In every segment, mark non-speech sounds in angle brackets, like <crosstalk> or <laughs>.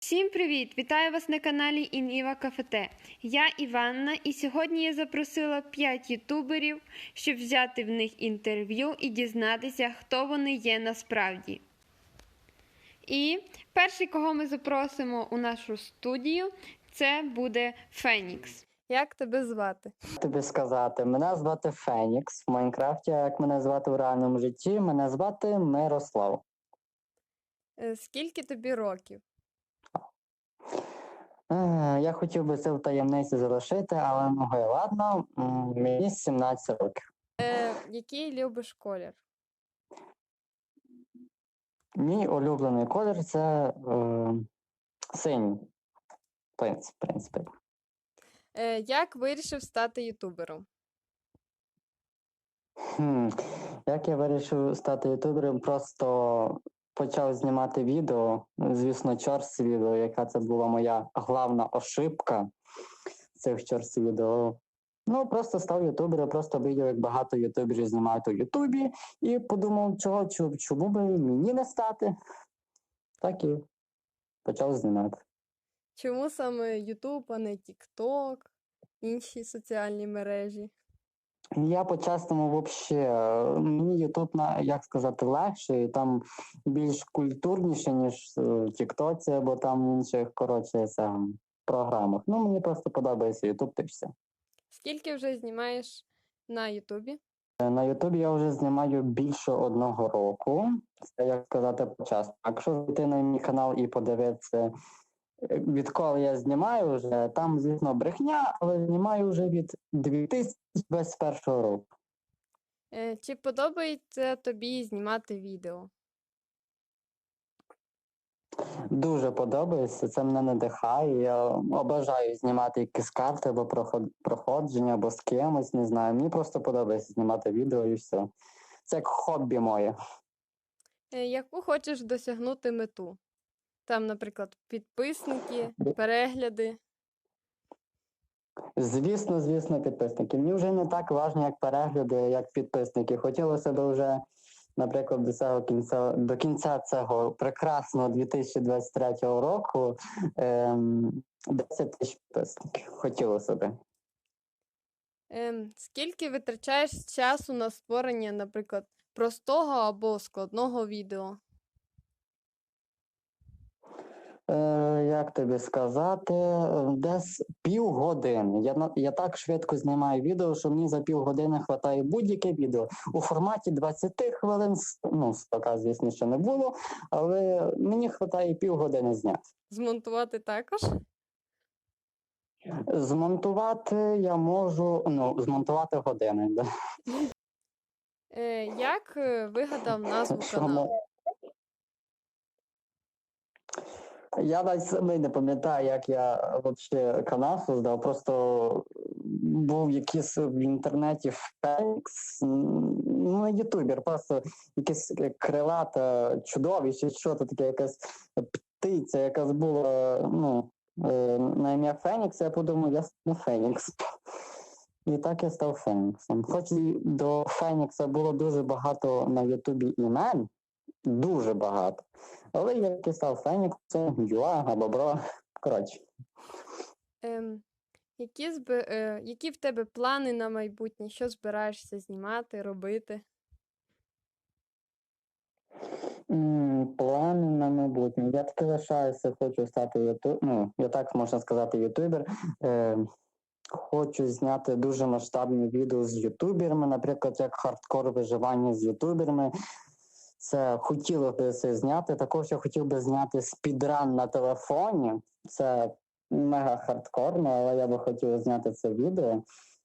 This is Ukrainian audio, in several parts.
Всім привіт! Вітаю вас на каналі Ініва Кафете. Я Іванна, і сьогодні я запросила 5 ютуберів, щоб взяти в них інтерв'ю і дізнатися, хто вони є насправді. І перший, кого ми запросимо у нашу студію, це буде Фенікс. Як тебе звати? тобі сказати? Мене звати Фенікс в Майнкрафті, а як мене звати в реальному житті, мене звати Мирослав. Е, Скільки тобі років? Я хотів би це в таємниці залишити, але ну гей, ладно, мені 17 років. Е, який любиш колір? Мій улюблений колір це е, синій. В принципі, в принципі. Е, як вирішив стати ютубером? Хм. Як я вирішив стати ютубером, просто почав знімати відео. Звісно, чорс відео, яка це була моя главна ошибка цих чорс відео. Ну, просто став ютубером, просто бачив, як багато ютуберів знімають у Ютубі, і подумав, чого, чому, чому би мені не стати. Так і почав знімати. Чому саме Ютуб, а не TikTok, інші соціальні мережі? Я по-чесному взагалі, мені Ютуб, на, як сказати, легше, і там більш культурніше, ніж в Тіктоці, або там інших, коротше, це, програмах. Ну, мені просто подобається Ютуб, та все. Скільки вже знімаєш на Ютубі? Е, На Ютубі я вже знімаю більше одного року. Це як сказати почасно. Якщо зайти на мій канал і подивитися, е, відколи я знімаю вже, там, звісно, брехня, але знімаю вже від 2021 року. Е, Чи подобається тобі знімати відео? Дуже подобається, це мене надихає. Я обожаю знімати якісь карти або проходження, або з кимось, не знаю. Мені просто подобається знімати відео і все. Це як хобі моє. Е, Яку хочеш досягнути мету? Там, наприклад, підписники, перегляди. Звісно, звісно, підписники. Мені вже не так важливо, як перегляди, як підписники. Хотілося б вже, наприклад, до цього кінця до кінця цього прекрасного 2023 року ем, 10 тисяч підписників. Хотілося б. Ем, Скільки витрачаєш часу на створення, наприклад, простого або складного відео? Е, як тобі сказати, е, десь півгодини. Я, я так швидко знімаю відео, що мені за півгодини вистачає будь-яке відео. У форматі 20 хвилин, ну, 100, звісно, ще не було, але мені вистачає півгодини зняти. Змонтувати також? Змонтувати я можу, ну, змонтувати години. Да. Е, Як е, вигадав назву каналу? Я навіть самий не пам'ятаю, як я взагалі канал создав. Просто був якийсь в інтернеті Фенікс, ну ютубер, просто якесь крилата чудовище, що то таке, якась птиця, якась була ну, е, на ім'я Фенікс, я подумав, я стану Фенікс. І так я став Феніксом. Хоч і до Фенікса було дуже багато на Ютубі імен, дуже багато. Але я став Феніксом, Юага, Бобро, коротше. Ем, Які, збе- е, які в тебе плани на майбутнє? Що збираєшся знімати, робити? М, Плани на майбутнє. Я таки лишаюся, хочу стати ютуб. Ну, я так можна сказати, ютубер. Е, хочу зняти дуже масштабні відео з ютуберами, наприклад, як хардкор виживання з ютуберами. Це хотіло би це зняти. Також я хотів би зняти спідран на телефоні. Це мега хардкорно, але я би хотів зняти це відео.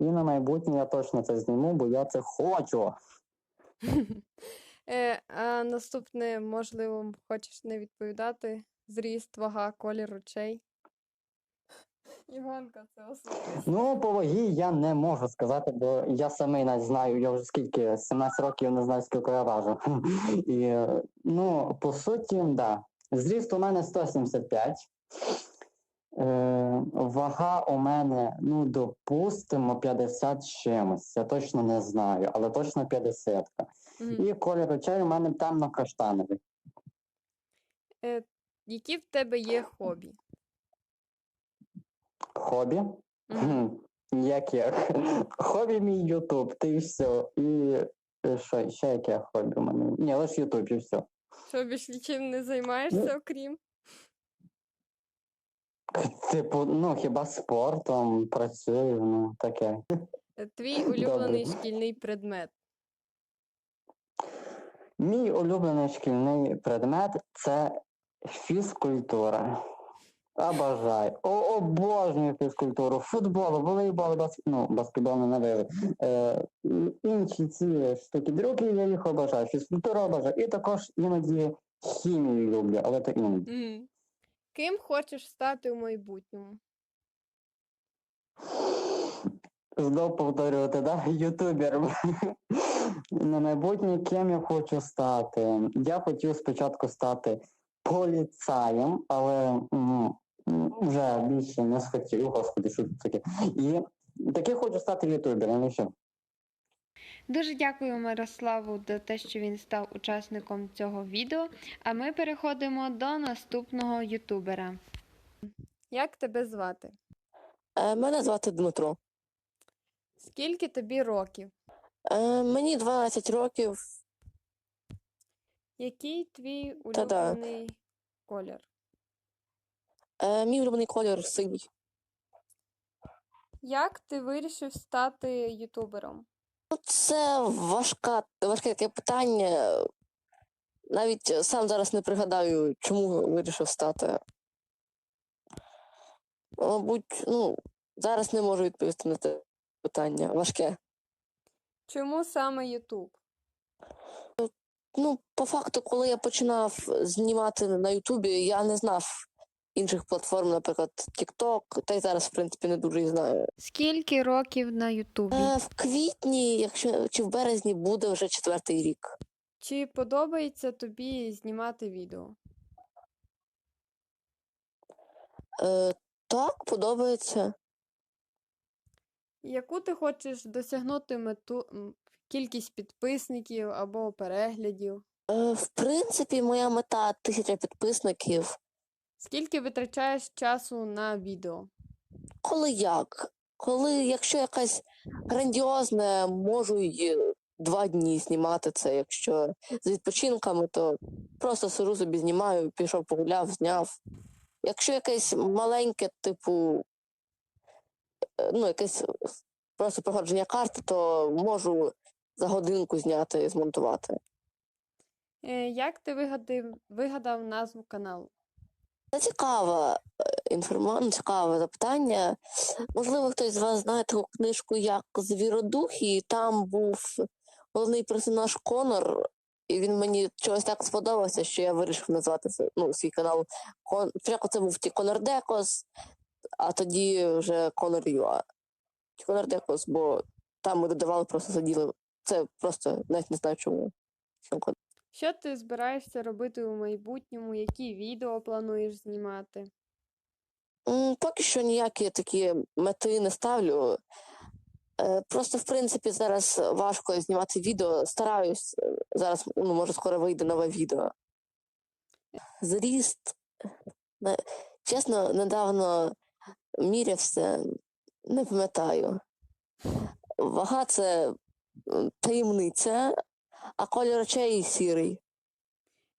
І на майбутнє я точно це зніму, бо я це хочу. <laughs> Е, а наступне, можливо, хочеш не відповідати? Зріст, вага, колір очей. Іванка, це особисто. Ну, по вагі я не можу сказати, бо я самий навіть знаю, я вже скільки 17 років не знаю, скільки я важу. <laughs> І, ну, по суті, да. Зріст у мене 175. Е, вага у мене, ну, допустимо, 50 чимось. Я точно не знаю, але точно 50. Мгм. І колір очей у мене темно-каштановий. Е, які в тебе є хобі? Хобі? Як як? Хобі мій Ютуб, ти і все. І е, що, ще яке хобі у мене? Ні, лише Ютуб і все. Що більш нічим не займаєшся, окрім? Типу, ну хіба спортом працюю, ну таке. Е, Твій улюблений шкільний предмет. Мій улюблений шкільний предмет це фізкультура. Обожаю. О, обожнюю фізкультуру. Футбол, волейбол, баск... ну, баскетбол не. Е, інші ці штуки другі, я їх обожаю. Фізкультуру обожаю. І також іноді хімію люблю, але то іноді. Мгм. Ким хочеш стати у майбутньому? Знов повторювати, да? Ютубером. На майбутнє ким я хочу стати. Я хотів спочатку стати поліцаєм, але ну, м, вже більше не схотів, господи, що це таке. І таки хочу стати ютубером, і все. Дуже дякую Мирославу за те, що він став учасником цього відео. А ми переходимо до наступного ютубера. Як тебе звати? Е, Мене звати Дмитро. Скільки тобі років? Е, Мені 12 років. Який твій Та-да. улюблений колір? Е, Мій улюблений колір синій. Як ти вирішив стати ютубером? Ну, Це важка, важке таке питання. Навіть сам зараз не пригадаю, чому вирішив стати. Мабуть, ну, зараз не можу відповісти на це питання. Важке. Чому саме Ютуб? Ну, по факту, коли я починав знімати на Ютубі, я не знав інших платформ, наприклад, TikTok, та й зараз, в принципі, не дуже і знаю. Скільки років на Ютубі? Е, В квітні, якщо чи в березні буде вже четвертий рік. Чи подобається тобі знімати відео? Е, так, подобається. Яку ти хочеш досягнути мету м, кількість підписників або переглядів? Е, в принципі, моя мета тисяча підписників. Скільки витрачаєш часу на відео? Коли як? Коли, якщо якась грандіозна, можу й два дні знімати це. Якщо з відпочинками, то просто сижу собі знімаю, пішов погуляв, зняв. Якщо якесь маленьке, типу, е, ну, якесь просто проходження карти, то можу за годинку зняти і змонтувати. Е, Як ти вигадав, вигадав назву каналу? Це цікава інформація, цікаве запитання. Можливо, хтось з вас знає таку книжку як Звіродух, і там був головний персонаж Конор, і він мені чогось так сподобався, що я вирішив назвати ну, свій канал. Кон... Спочатку це був ті Конор Декос, а тоді вже Конор Юа. Конор Декос, бо там ми додавали, просто заділи. Це просто навіть не знаю чому. Що ти збираєшся робити у майбутньому? Які відео плануєш знімати? Поки що ніякі такі мети не ставлю. Е, Просто, в принципі, зараз важко знімати відео. Стараюсь. е, Зараз, ну, може, скоро вийде нове відео. Зріст. Не- Чесно, недавно мірявся, не пам'ятаю. Вага це таємниця, а колір очей сірий.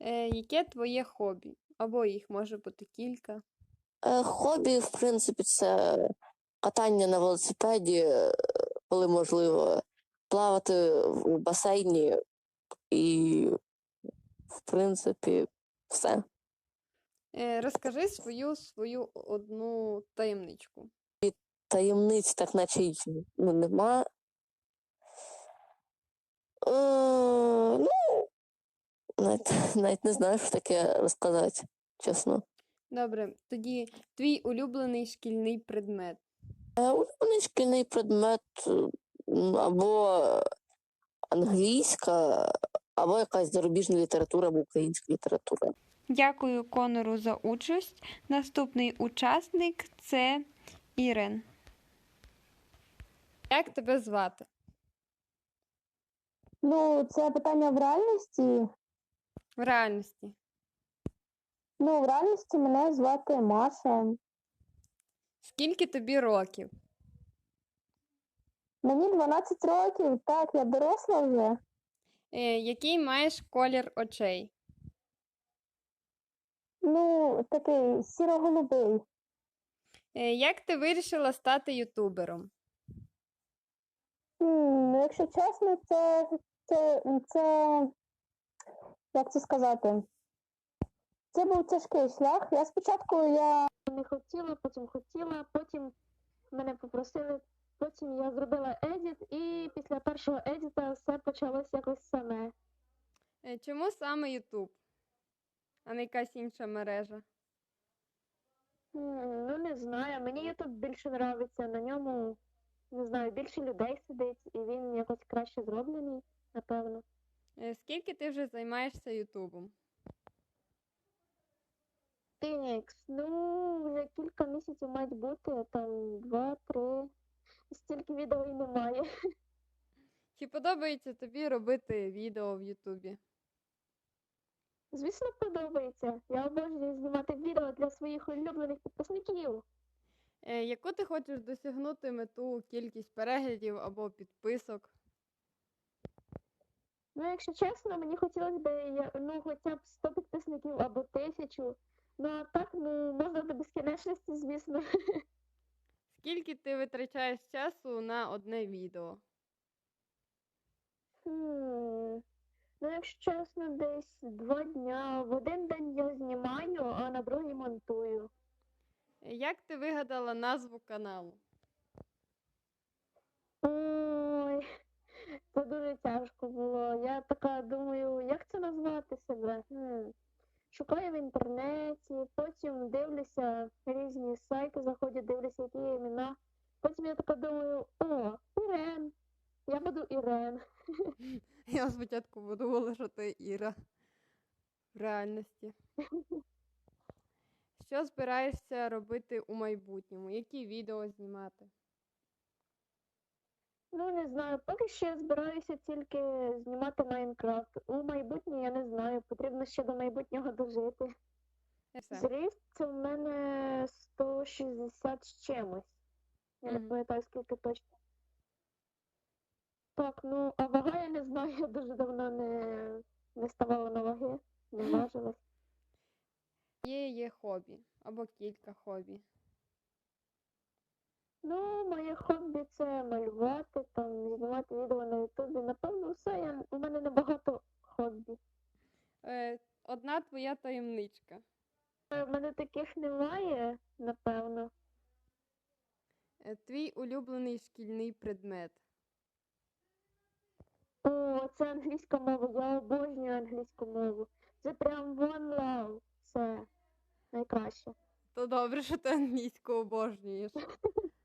Е, яке твоє хобі? Або їх може бути кілька. Е, Хобі, в принципі, це катання на велосипеді, е, коли можливо, плавати в басейні і, в принципі, все. Е, розкажи свою свою одну таємничку. Таємниць, так наче й ну, нема. Е, ну, навіть, <laughs> навіть не знаю, що таке розказати, чесно. Добре, тоді твій улюблений шкільний предмет. Е, Улюблений шкільний предмет е, або англійська, або якась зарубіжна література, або українська література. Дякую Конору за участь. Наступний учасник це Ірен. Як тебе звати? Ну, це питання в реальності. В реальності. Ну, в реальності мене звати Маша. Скільки тобі років? Мені 12 років, так, я доросла вже. Е, який маєш колір очей? Ну, такий сіро-голубий. Е, як ти вирішила стати ютубером? М, Ну, якщо чесно, це, це, це, як це сказати? Це був тяжкий шлях. Я спочатку я не хотіла, потім хотіла, потім мене попросили, потім я зробила едіт, і після першого едіта все почалось якось саме. Е, чому саме Ютуб, а не якась інша мережа? М, Ну, не знаю. Мені Ютуб більше подобається. На ньому, не знаю, більше людей сидить, і він якось краще зроблений, напевно. Е, скільки ти вже займаєшся Ютубом? Фінікс, ну, вже кілька місяців мають бути, там два-три. Стільки відео і немає. Чи подобається тобі робити відео в Ютубі? Звісно, подобається. Я обожнюю знімати відео для своїх улюблених підписників. Е, яку ти хочеш досягнути мету, кількість переглядів або підписок? Ну, якщо чесно, мені хотілося б, ну, хоча б 100 підписників або тисячу. Ну, а так, ну, можна до безкінечності, звісно. Скільки ти витрачаєш часу на одне відео? Хм. Ну, якщо чесно, десь два дня. В один день я знімаю, а на другий монтую. Як ти вигадала назву каналу? Ой, це дуже тяжко було. Я така думаю, як це назвати себе? Хм. Шукаю в інтернеті, потім дивлюся різні сайти, заходять, дивлюся, які є імена. Потім я така думаю, о, Ірен. Я буду Ірен. <laughs> Я спочатку подумала, що ти Іра в реальності. <laughs> Що збираєшся робити у майбутньому? Які відео знімати? Ну, не знаю, поки що я збираюся тільки знімати Майнкрафт. У майбутнє я не знаю, потрібно ще до майбутнього дожити. Зріст це в мене 160 з чимось. Я не пам'ятаю, скільки точно. Так, ну, а вага я не знаю, я дуже давно не, не ставала на ваги, не важилась. Є є хобі або кілька хобі. Ну, моє хобі це малювати, там, знімати відео на Ютубі. Напевно, все, я, у мене небагато хобі. Е, одна твоя таємничка. У мене таких немає, напевно. Е, твій улюблений шкільний предмет. О, це англійська мова, я обожнюю англійську мову. Це прям one love. Це найкраще. То добре, що ти англійську обожнюєш. <laughs>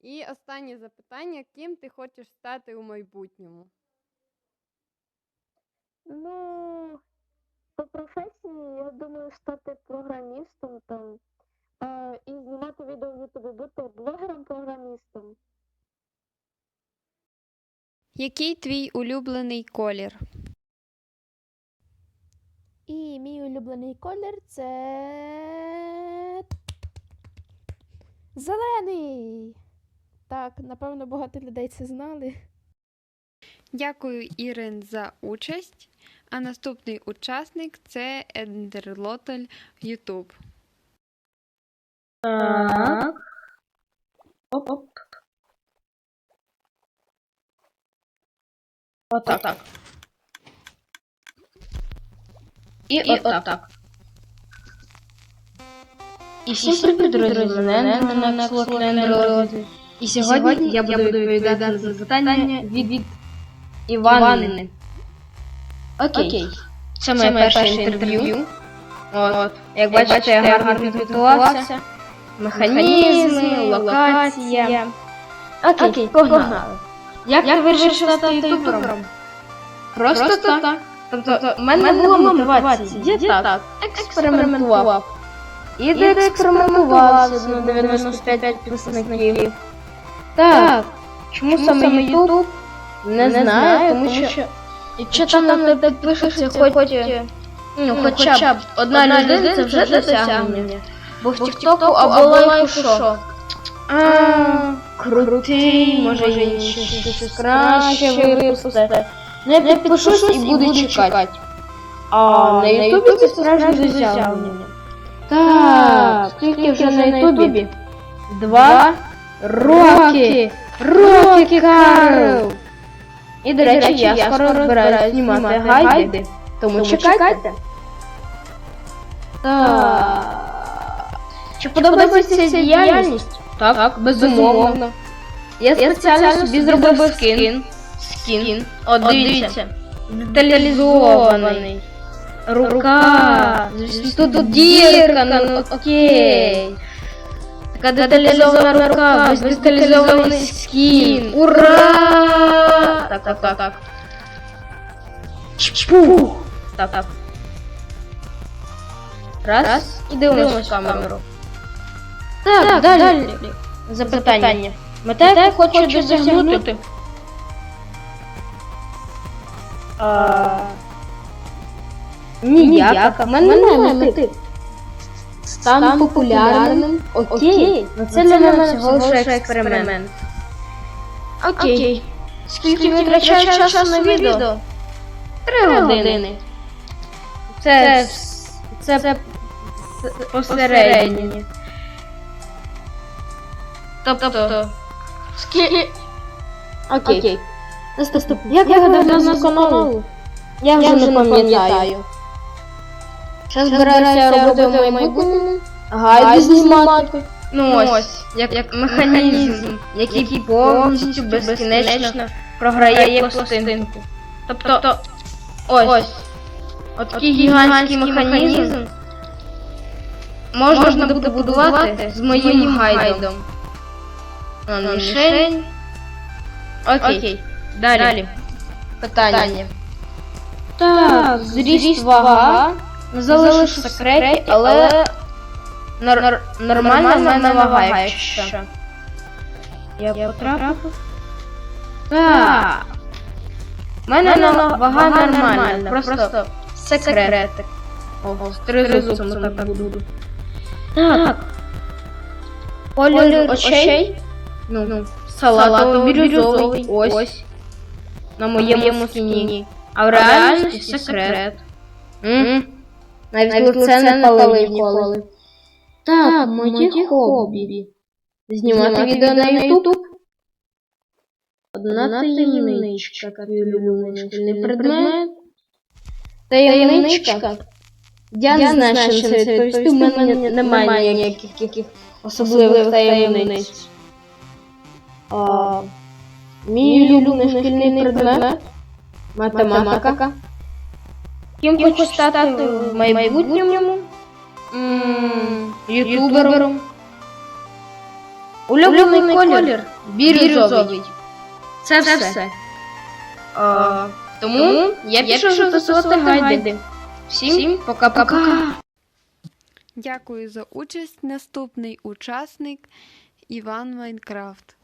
І останнє запитання: ким ти хочеш стати у майбутньому? Ну, по професії, я думаю, стати програмістом там а, і знімати відео в Ютубі, бути блогером-програмістом. Який твій улюблений колір? І мій улюблений колір це. Зелений. Так, напевно, багато людей це знали. Дякую, Ірин, за участь. А наступний учасник це Ендерлотель Ютуб. Так. Оп-оп. Отак. так. І отак. І всім привіт, друзі, мене Ендерлотель. І сьогодні я буду відповідати на запитання від, від Іванини. Окей. Це моє перше інтерв'ю. От. Як бачите, я гарно підготувався. Механізми, локація. Окей, погнали. Як ти вирішив стати ютубером? Просто так. Тобто, в мене не було мотивації. Я так, експериментував. І де експериментував 95 підписників. Так, чому саме Ютуб? Не знаю, тому що Якщо там на тебе пишеться хоч Ну, хоча б одна людина це вже досягнення. Бо в Тіктоку або лайку що? А, крутий, може інше щось краще випусти. Ну я підпишусь і буду чекати. А на Ютубі це справжнє досягнення. Так, скільки вже на Ютубі? Два роки! Роки, Карл! І, до речі, я скоро збираюсь знімати гайди, тому чекайте. Так. Чи подобається ця діяльність? Так, безумовно. Я спеціально собі зробив скін. Скін. От дивіться. Деталізований. Рука. Тут дірка, ну окей. Така деталізована рука, без деталізований скін. Ура! Так, так, так, так. Чпух! Так, так. Раз. І дивимось в камеру. Так, далі. Запитання. Мета, яку хочу досягнути. А... Ніяка. В мене немає мети. Стан популярним. Окей. Ну це для мене всього лише експеримент. Окей. Скільки витрачаю часу на відео? Три години. Це, це, посередині. Тобто. Скільки. Окей. Як я гадав назву каналу? Я вже не пам'ятаю. Що збираюся робити в майбутньому? Гайди знімати. Ну ось, як, як механізм, який повністю безкінечно програє пластинку. Тобто, ось, от такий гігантський механізм можна буде будувати з моїм гайдом. Мішень. Окей, далі. Питання. Так, зріст вага. Залишу в секреті, але нор- нормально в мене вага, якщо що. Я потрапив. Так. У мене на- вага нормальна, просто секретик. Ого, з тризубцем так буду. Так. Колір очей. Ну, салатово-бірюзовий. Ось. На моєму скіні. А в реальності секрет. М? Навіть лице не палив ніколи. Так, моє хобі. Знімати відео на YouTube. Одна таємничка, улюблений шкільний предмет. Таємничка. Я не знаю, що це відповісти, в мене немає ніяких особливих таємниць. Мій улюблений шкільний предмет математика. Ким хочу стати в майбутньому? Ютубером. Улюблений колір бірюзовий. Це все. А, Тому я пішов записувати гайди. Всім пока-пока. Дякую за участь. Наступний учасник Іван Майнкрафт.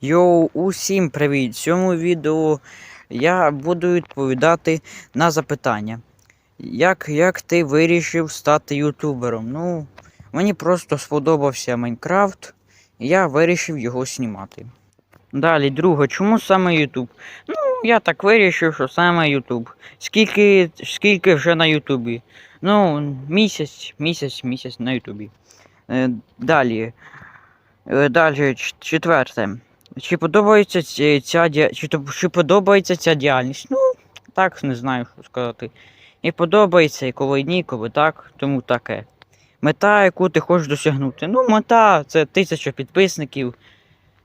Йоу, усім привіт! В цьому відео я буду відповідати на запитання. Як, як ти вирішив стати ютубером? Ну, мені просто сподобався Майнкрафт, і я вирішив його знімати. Далі, друге, чому саме Ютуб? Ну, я так вирішив, що саме Ютуб. Скільки, скільки вже на Ютубі? Ну, місяць, місяць, місяць на Ютубі. Е, далі. Е, далі, четверте. Чи подобається ця, чи, чи подобається ця діяльність? Ну, так, не знаю, що сказати. І подобається, і коли ні, коли так, тому таке. Мета, яку ти хочеш досягнути. Ну, мета це тисяча підписників.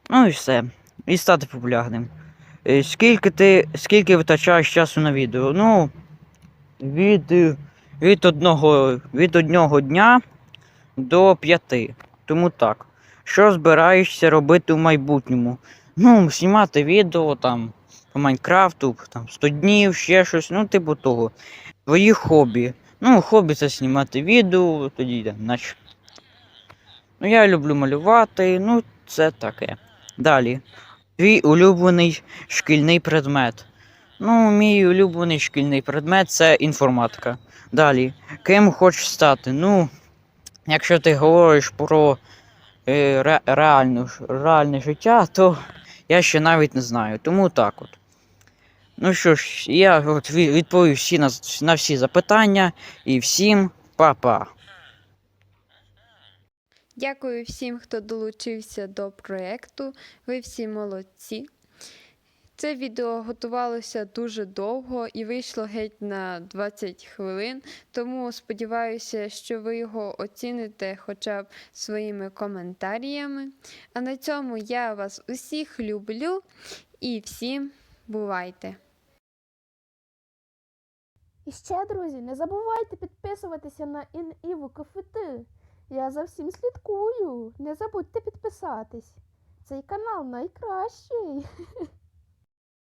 Ну і все. І стати популярним. Е, Скільки ти. Скільки витрачаєш часу на відео? Ну. Від, від одного, від одного дня до п'яти. Тому так. Що збираєшся робити в майбутньому? Ну, знімати відео там по Майнкрафту, там 100 днів, ще щось, ну, типу того. Твої хобі. Ну, хобі це знімати відео, тоді йде, наче. Ну, я люблю малювати, ну, це таке. Далі. Твій улюблений шкільний предмет. Ну, мій улюблений шкільний предмет це інформатика. Далі, ким хочеш стати? Ну, якщо ти говориш про ре, реальну, ж- реальне життя, то я ще навіть не знаю. Тому так от. Ну що ж, я от відповів всі на, на всі запитання і всім па-па. Дякую всім, хто долучився до проєкту. Ви всі молодці. Це відео готувалося дуже довго і вийшло геть на 20 хвилин, тому сподіваюся, що ви його оціните хоча б своїми коментарями. А на цьому я вас усіх люблю і всім бувайте! І ще, друзі, не забувайте підписуватися на Ініву КФТ. Я за всім слідкую. Не забудьте підписатись. Цей канал найкращий. <laughs>